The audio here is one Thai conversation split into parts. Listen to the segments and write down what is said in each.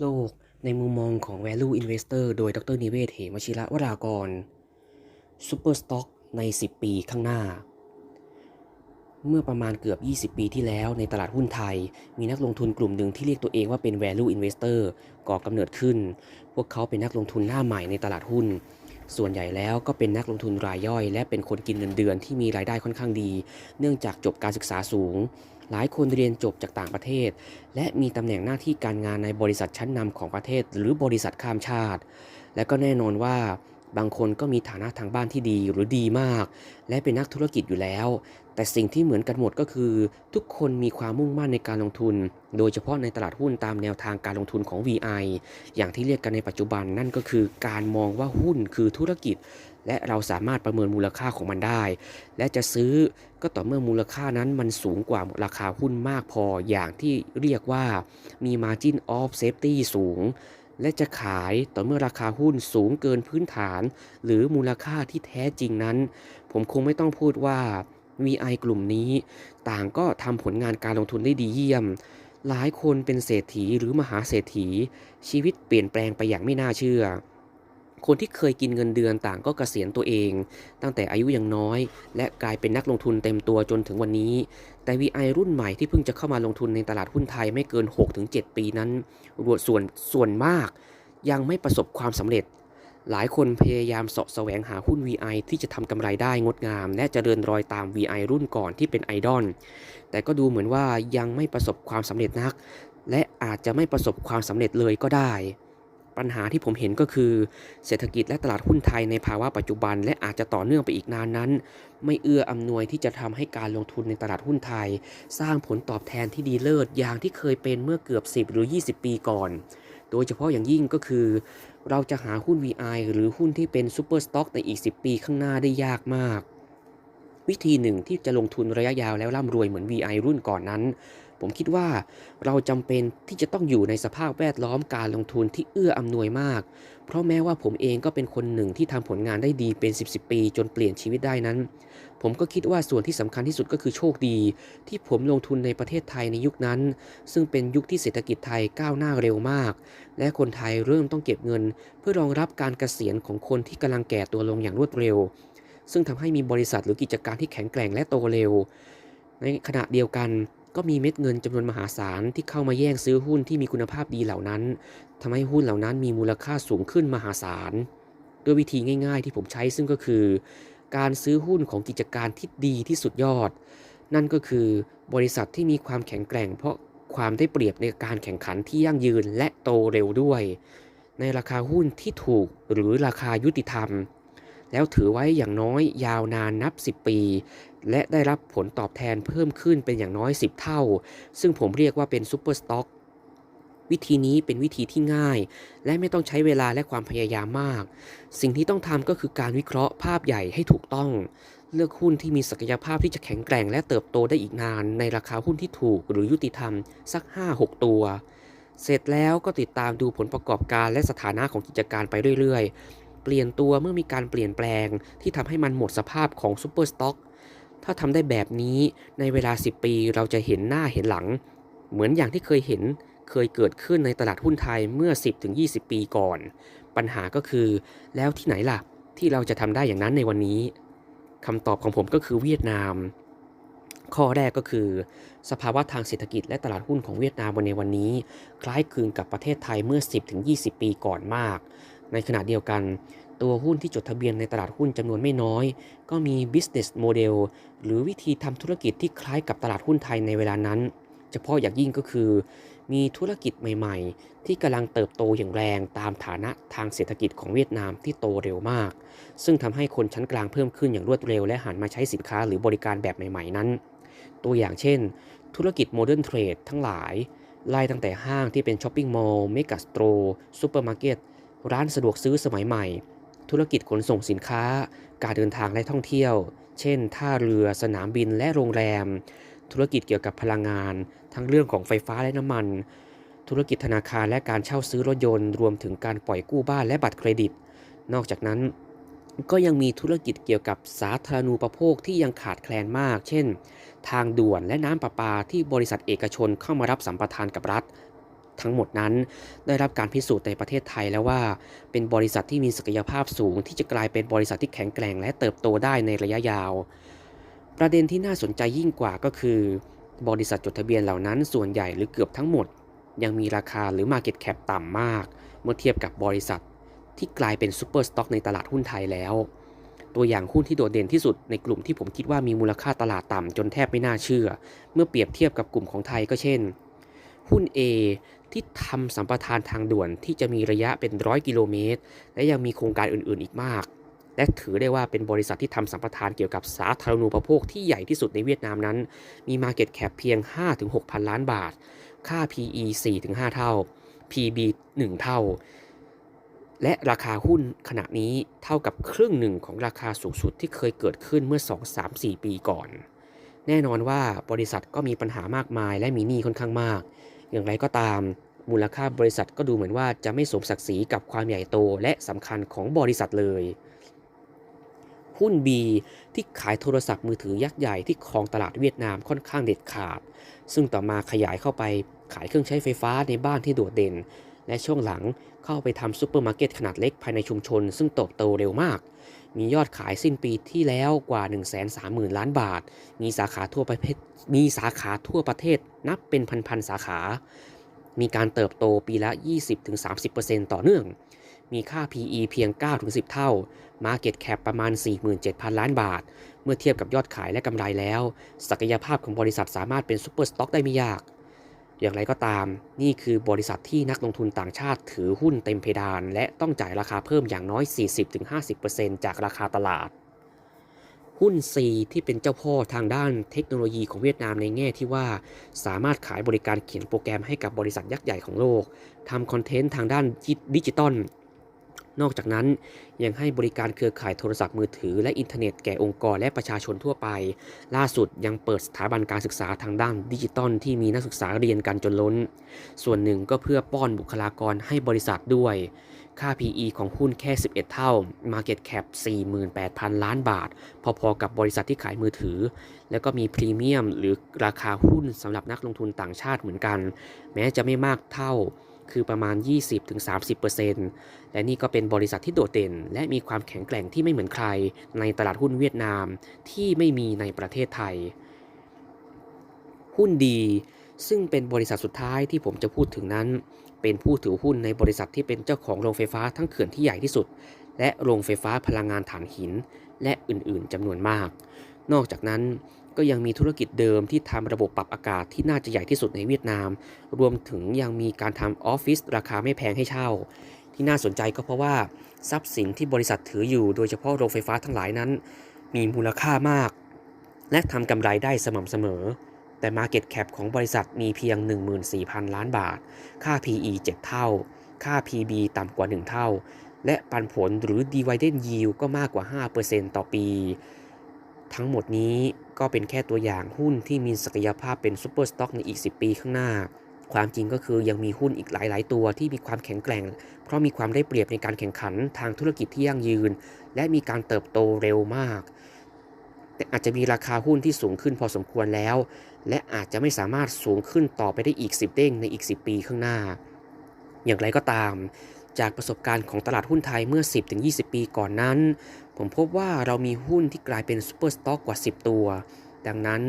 โลกในมุมมองของ Value Investor โดยดรนิเวศ เหมชิระวรากร Super Stock ใน 10 ปีข้างหน้า เมื่อประมาณเกือบ 20 ปีที่แล้วในตลาดหุ้นไทย มีนักลงทุนกลุ่มหนึ่งที่เรียกตัวเองว่าเป็น Value Investor ก่อกำเนิดขึ้น พวกเขาเป็นนักลงทุนหน้าใหม่ในตลาดหุ้น ส่วนใหญ่แล้วก็เป็นนักลงทุนรายย่อย และเป็นคนกินเงินเดือนที่มีรายได้ค่อนข้างดี เนื่องจากจบการศึกษาสูง หลายคนเรียนจบจากต่างประเทศ และมีตำแหน่งหน้าที่การงานในบริษัทชั้นนำของประเทศ หรือบริษัทข้ามชาติ และก็แน่นอนว่าบางคนก็มีฐานะทางบ้านที่ดีหรือดีมาก และเป็นนักธุรกิจอยู่แล้ว แต่สิ่งที่เหมือนกันหมดก็คือ ทุกคนมีความมุ่งมั่นในการลงทุน โดยเฉพาะในตลาดหุ้นตามแนวทางการลงทุนของ VI อย่างที่เรียกกันในปัจจุบันนั่นก็คือการมองว่าหุ้นคือธุรกิจ และเราสามารถประเมินมูลค่าของมันได้ และจะซื้อก็ต่อเมื่อมูลค่านั้นมันสูงกว่าราคาหุ้นมากพออย่างที่เรียกว่ามี margin of safety สูงและจะขายต่อเมื่อราคาหุ้นสูงเกินพื้นฐาน หรือมูลค่าที่แท้จริงนั้น ผมคงไม่ต้องพูดว่า VI กลุ่มนี้ ต่างก็ทำผลงานการลงทุนได้ดีเยี่ยม หลายคนเป็นเศรษฐีหรือมหาเศรษฐี ชีวิตเปลี่ยนแปลงไปอย่างไม่น่าเชื่อ คนที่เคยกินเงินเดือนต่างก็เกษียณตัวเอง ตั้งแต่อายุยังน้อย และกลายเป็นนักลงทุนเต็มตัวจนถึงวันนี้ แต่ VI รุ่นใหม่ที่เพิ่งจะเข้ามาลงทุนในตลาดหุ้นไทยไม่เกิน 6-7 ปีนั้นรวดส่วนส่วนมาก ยังไม่ประสบความสำเร็จ หลายคนพยายามเสาะแสวงหาหุ้น VI ที่จะทำกำไรได้งดงาม และจะเจริญรอยตาม VI รุ่นก่อนที่เป็นไอดอลแต่ก็ดูเหมือนว่ายังไม่ประสบความสำเร็จนัก และอาจจะไม่ประสบความสำเร็จเลยก็ได้ ปัญหาที่ผมเห็นก็คือ เศรษฐกิจและตลาดหุ้นไทยในภาวะปัจจุบัน และอาจจะต่อเนื่องไปอีกนานนั้น ไม่เอื้ออำนวยที่จะทำให้การลงทุนในตลาดหุ้นไทย สร้างผลตอบแทนที่ดีเลิศอย่างที่เคยเป็นเมื่อเกือบ 10 หรือ 20 ปีก่อน โดยเฉพาะอย่างยิ่งก็คือ เราจะหาหุ้น VI หรือหุ้นที่เป็นซูเปอร์สต็อกในอีก 10 ปีข้างหน้าได้ยากมาก วิธีหนึ่งที่จะลงทุนระยะยาวแล้วร่ำรวยเหมือน VI รุ่นก่อนนั้น ผมคิดว่าเราจำเป็นที่จะต้องอยู่ในสภาพแวดล้อมการลงทุนที่เอื้ออำนวยมาก เพราะแม้ว่าผมเองก็เป็นคนหนึ่งที่ทำผลงานได้ดีเป็น 10 10ปี จนเปลี่ยนชีวิตได้นั้น ผมก็คิดว่าส่วนที่สำคัญที่สุดก็คือโชคดี ที่ผมลงทุนในประเทศไทยในยุคนั้น ซึ่งเป็นยุคที่เศรษฐกิจไทยก้าวหน้าเร็วมาก และคนไทยเริ่มต้องเก็บเงิน เพื่อรองรับการเกษียณของคนที่กำลังแก่ตัวลงอย่างรวดเร็ว ซึ่งทำให้มีบริษัทหรือกิจการที่แข็งแกร่งและโตเร็ว ในขณะเดียวกัน ก็มีเม็ดเงินจำนวนมหาศาลที่เข้ามาแย่งซื้อหุ้นที่มีคุณภาพดีเหล่านั้นทำให้หุ้นเหล่านั้นมีมูลค่าสูงขึ้นมหาศาลด้วยวิธีง่ายๆ ที่ผมใช้ซึ่งก็คือ การซื้อหุ้นของกิจการที่ดีที่สุดยอด นั่นก็คือบริษัทที่มีความแข็งแกร่ง เพราะความได้เปรียบในการแข่งขันที่ยั่งยืนและโตเร็วด้วย ในราคาหุ้นที่ถูกหรือราคายุติธรรมแล้วถือไว้อย่างน้อยยาวนานนับ 10 ปี และได้รับผลตอบแทนเพิ่มขึ้นเป็นอย่างน้อย 10 เท่า ซึ่งผมเรียกว่าเป็นซูเปอร์สต็อกวิธีนี้เป็นวิธีที่ง่าย และไม่ต้องใช้เวลาและความพยายามมาก สิ่งที่ต้องทำก็คือการวิเคราะห์ภาพใหญ่ให้ถูกต้อง เลือกหุ้นที่มีศักยภาพที่จะแข็งแกร่งและเติบโตได้อีกนาน ในราคาหุ้นที่ถูกหรือยุติธรรมสัก 5-6 ตัว เสร็จแล้วก็ติดตามดูผลประกอบการและสถานะของกิจการไปเรื่อยๆ เปลี่ยนตัวเมื่อมีการเปลี่ยนแปลงที่ทำให้มันหมดสภาพของซูเปอร์สต็อก ถ้าทำได้แบบนี้ในเวลา 10 ปีเราจะเห็นหน้าเห็นหลัง เหมือนอย่างที่เคยเห็นเคยเกิดขึ้นในตลาดหุ้นไทยเมื่อ 10-20 ปีก่อน ปัญหาก็คือ แล้วที่ไหนล่ะ ที่เราจะทำได้อย่างนั้นในวันนี้คำตอบของผมก็คือเวียดนาม ข้อแรกก็คือ สภาวะทางเศรษฐกิจและตลาดหุ้นของเวียดนามในวันนี้ คล้ายคลึงกับประเทศไทยเมื่อ 10-20 ปีก่อนมาก ในขณะเดียวกัน ตัวหุ้นที่จดทะเบียนในตลาดหุ้นจำนวนไม่น้อย ก็มี business model หรือวิธีทำธุรกิจที่คล้ายกับตลาดหุ้นไทยในเวลานั้น เฉพาะอย่างยิ่งก็คือ มีธุรกิจใหม่ ๆ ที่กำลังเติบโตอย่างแรงตามฐานะทางเศรษฐกิจของเวียดนามที่โตเร็วมาก ซึ่งทำให้คนชั้นกลางเพิ่มขึ้นอย่างรวดเร็ว และหันมาใช้สินค้าหรือบริการแบบใหม่ ๆ นั้น ตัวอย่างเช่น ธุรกิจโมเดิร์นเทรดทั้งหลายไล่ตั้งแต่ห้างที่เป็นช้อปปิ้งมอลล์เมกะสโตรซูเปอร์มาร์เก็ตร้านสะดวกซื้อสมัยใหม่ ธุรกิจขนส่งสินค้า การเดินทางและท่องเที่ยว เช่น ท่าเรือ สนามบินและโรงแรม ธุรกิจเกี่ยวกับพลังงาน ทั้งเรื่องของไฟฟ้าและน้ำมัน ธุรกิจธนาคารและการเช่าซื้อรถยนต์ รวมถึงการปล่อยกู้บ้านและบัตรเครดิต นอกจากนั้นก็ยังมีธุรกิจเกี่ยวกับสาธารณูปโภคที่ยังขาดแคลนมาก เช่น ทางด่วนและน้ำประปาที่บริษัทเอกชนเข้ามารับสัมปทานกับรัฐ ทั้งหมดนั้น ได้รับการพิสูจน์ในประเทศไทยแล้วว่า เป็นบริษัทที่มีศักยภาพสูง ที่จะกลายเป็นบริษัทที่แข็งแกร่งและเติบโตได้ในระยะยาว ประเด็นที่น่าสนใจยิ่งกว่าก็คือ บริษัทจดทะเบียนเหล่านั้นส่วนใหญ่หรือเกือบทั้งหมด ยังมีราคาหรือ Market Cap ต่ำมาก เมื่อเทียบกับบริษัท ที่กลายเป็นซูเปอร์สต็อกในตลาดหุ้นไทยแล้วตัวอย่างหุ้นที่โดดเด่นที่สุดในกลุ่มที่ผมคิดว่ามีมูลค่าตลาดต่ำจนแทบไม่น่าเชื่อ เมื่อเปรียบเทียบกับกลุ่มของไทยก็เช่น หุ้น A ที่ทำสัมปทานทางด่วนที่จะมีระยะเป็นร้อยกิโลเมตร และยังมีโครงการอื่นๆอีกมาก และถือได้ว่าเป็นบริษัทที่ทำสัมปทานเกี่ยวกับสาธารณูปโภคที่ใหญ่ที่สุดในเวียดนามนั้น มี Market Cap เพียง 5-6 พันล้านบาท ค่า PE 4-5 เท่า PB 1 เท่า และราคาหุ้นขณะนี้เท่ากับครึ่งหนึ่งของราคาสูงสุดที่เคยเกิดขึ้นเมื่อ 2-3-4 ปีก่อน แน่นอนว่าบริษัทก็มีปัญหามากมายและมีหนี้ค่อนข้างมาก อย่างไรก็ตาม มูลค่าบริษัทก็ดูเหมือนว่าจะไม่สมศักดิ์ศรีกับความใหญ่โตและสำคัญของบริษัทเลยหุ้น B ที่ขายโทรศัพท์มือถือยักษ์ใหญ่ที่ครองตลาดเวียดนามค่อนข้างเด็ดขาด ซึ่งต่อมาขยายเข้าไปขายเครื่องใช้ไฟฟ้าในบ้านที่โดดเด่น และช่วงหลังเข้าไปทำซูเปอร์มาร์เก็ตขนาดเล็กภายในชุมชน ซึ่งเติบโตเร็วมาก มียอดขายสิ้นปีที่แล้วกว่า 130,000 ล้านบาท มีสาขาทั่วประเทศมีสาขาทั่วประเทศนับเป็นพันๆสาขา มีการเติบโตปีละ 20-30%ต่อเนื่อง มีค่า PE เพียง 9-10 เท่า Market Cap ประมาณ 47,000 ล้านบาท เมื่อเทียบกับยอดขายและกำไรแล้ว ศักยภาพของบริษัทสามารถเป็นซูเปอร์สต็อกได้ไม่ยาก อย่างไรก็ตาม นี่คือบริษัทที่นักลงทุนต่างชาติถือหุ้นเต็มเพดาน และต้องจ่ายราคาเพิ่มอย่างน้อย 40-50%จากราคาตลาด หุ้น C ที่เป็นเจ้าพ่อทางด้านเทคโนโลยีของเวียดนามในแง่ที่ว่า สามารถขายบริการเขียนโปรแกรมให้กับบริษัทยักษ์ใหญ่ของโลกทำคอนเทนต์ทางด้านดิจิตอล นอกจากนั้นยังให้บริการเครือข่ายโทรศัพท์มือถือและอินเทอร์เน็ตแก่องค์กรและประชาชนทั่วไป ล่าสุดยังเปิดสถาบันการศึกษาทางด้านดิจิตอลที่มีนักศึกษาเรียนกันจนล้น ส่วนหนึ่งก็เพื่อป้อนบุคลากรให้บริษัทด้วย ค่า PE ของหุ้นแค่ 11 เท่า Market Cap 48,000 ล้านบาท พอๆกับบริษัทที่ขายมือถือ แล้วก็มีพรีเมียมหรือราคาหุ้นสำหรับนักลงทุนต่างชาติเหมือนกัน แม้จะไม่มากเท่า คือประมาณ 20-30%และนี่ก็เป็นบริษัทที่โดดเด่น และมีความแข็งแกร่งที่ไม่เหมือนใคร ในตลาดหุ้นเวียดนามที่ไม่มีในประเทศไทย หุ้นดีซึ่งเป็นบริษัทสุดท้ายที่ผมจะพูดถึงนั้น เป็นผู้ถือหุ้นในบริษัทที่เป็นเจ้าของโรงไฟฟ้าทั้งเขื่อนที่ใหญ่ที่สุด และโรงไฟฟ้าพลังงานถ่านหิน และอื่นๆจำนวนมาก นอกจากนั้น ก็ยังมีธุรกิจเดิมที่ทำระบบปรับอากาศที่น่าจะใหญ่ที่สุดในเวียดนาม รวมถึงยังมีการทำออฟฟิศราคาไม่แพงให้เช่า ที่น่าสนใจก็เพราะว่าทรัพย์สินที่บริษัทถืออยู่ โดยเฉพาะโรงไฟฟ้าทั้งหลายนั้น มีมูลค่ามาก และทำกำไรได้สม่ำเสมอ แต่ Market Cap ของบริษัทมีเพียง 14,000 ล้านบาท ค่า PE 7 เท่า ค่า PB ต่ำกว่า 1 เท่า และปันผลหรือ Dividend Yield ก็มากกว่า 5%ต่อปี ทั้งหมดนี้ก็เป็นแค่ตัวอย่างหุ้นที่มีศักยภาพเป็นซูเปอร์สต็อกในอีก 10 ปีข้างหน้า ความจริงก็คือยังมีหุ้นอีกหลาย ๆ ตัวที่มีความแข็งแกร่ง เพราะมีความได้เปรียบในการแข่งขันทางธุรกิจที่ยั่งยืน และมีการเติบโตเร็วมาก แต่อาจจะมีราคาหุ้นที่สูงขึ้นพอสมควรแล้ว และอาจจะไม่สามารถสูงขึ้นต่อไปได้อีก 10 เด้งในอีก 10 ปีข้างหน้า อย่างไรก็ตามจากประสบการณ์ของตลาดหุ้นไทยเมื่อ 10-20 ปีก่อนนั้น ผมพบว่าเรามีหุ้นที่กลายเป็นซูเปอร์สต็อกกว่า 10 ตัว ดังนั้น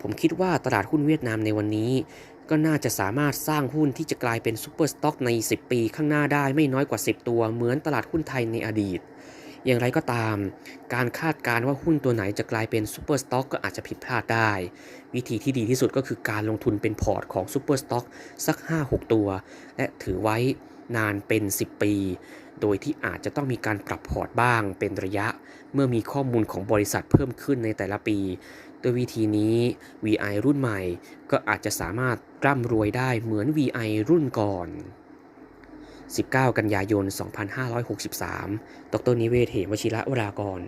ผมคิดว่าตลาดหุ้นเวียดนามในวันนี้ ก็น่าจะสามารถสร้างหุ้นที่จะกลายเป็นซูเปอร์สต็อกใน 10 ปีข้างหน้าได้ไม่น้อยกว่า 10 ตัว เหมือนตลาดหุ้นไทยในอดีต อย่างไรก็ตาม การคาดการณ์ว่าหุ้นตัวไหนจะกลายเป็นซูเปอร์สต็อกก็อาจจะผิดพลาดได้ วิธีที่ดีที่สุดก็คือการลงทุนเป็นพอร์ตของซูเปอร์สต็อกสัก 5-6 ตัว และถือไว้นานเป็น 10 ปี โดยที่อาจจะต้องมีการปรับพอร์ตบ้างเป็นระยะ เมื่อมีข้อมูลของบริษัทเพิ่มขึ้นในแต่ละปี โดยวิธีนี้ VI รุ่นใหม่ก็อาจจะสามารถร่ำรวยได้เหมือน VI รุ่นก่อน 19 กันยายน 2563 ดรนิเวศ เหมวชิระวรากร